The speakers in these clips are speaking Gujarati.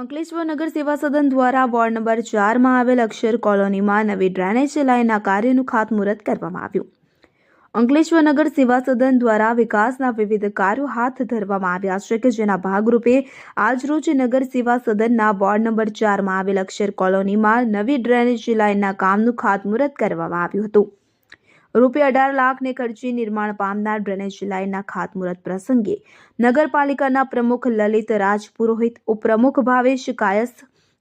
અંકલેશ્વર નગર સેવા સદન દ્વારા વોર્ડ નંબર ચારમાં આવેલ અક્ષર કોલોનીમાં નવી ડ્રેનેજ લાઇનના કાર્યનું ખાતમુહૂર્ત કરવામાં આવ્યું. અંકલેશ્વર નગર સેવા સદન દ્વારા વિકાસના વિવિધ કાર્યો હાથ ધરવામાં આવ્યા છે કે જેના ભાગરૂપે આજરોજ નગર સેવા સદનના વોર્ડ નંબર ચારમાં આવેલ અક્ષર કોલોનીમાં નવી ડ્રેનેજ લાઇનના કામનું ખાતમુહૂર્ત કરવામાં આવ્યું હતું. રૂપિયા અઢાર લાખને ખર્ચે નિર્માણ પામનાર ડ્રેનેજ લાઇનના ખાતમુહૂર્ત પ્રસંગે નગરપાલિકાના પ્રમુખ લલિત રાજ પુરોહિત ઉપપ્રમુખ ભાવેશ કાયસ,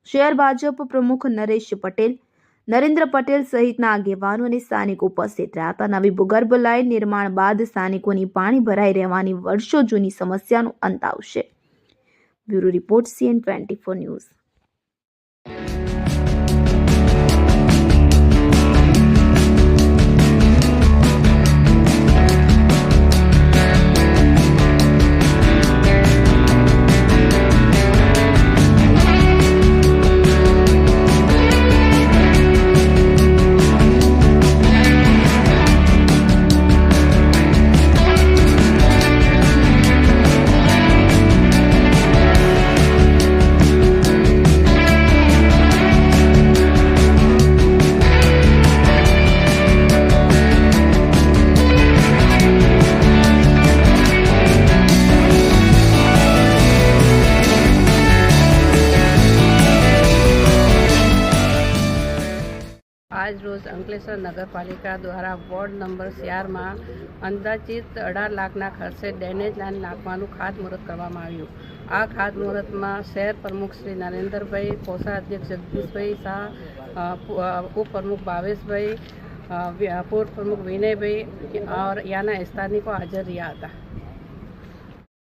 શહેર ભાજપ પ્રમુખ નરેશ પટેલ, નરેન્દ્ર પટેલ સહિતના આગેવાનો અને સ્થાનિકો ઉપસ્થિત રહ્યા હતા. નવી ભૂગર્ભ લાઇન નિર્માણ બાદ સ્થાનિકોની પાણી ભરાઈ રહેવાની વર્ષો જૂની સમસ્યાનો અંત આવશે. Bureau report CN twenty four news. આજ રોજ અંકલેશ્વર નગરપાલિકા દ્વારા વોર્ડ નંબર ચારમાં અંદાજિત અઢાર લાખના ખર્ચે ડેનેજ લાઇન નાખવાનું ખાતમુહૂર્ત કરવામાં આવ્યું આ ખાતમુહૂર્તમાં શહેર પ્રમુખ શ્રી નરેન્દ્રભાઈ કોષાધ્યક્ષ જગદીશભાઈ શાહ અ, પુ- અ, ઉપપ્રમુખ ભાવેશભાઈ અ, વ્ય- પૂર્વ પ્રમુખ વિનયભાઈ और याना स्थानिक को हाजिर રહ્યા હતા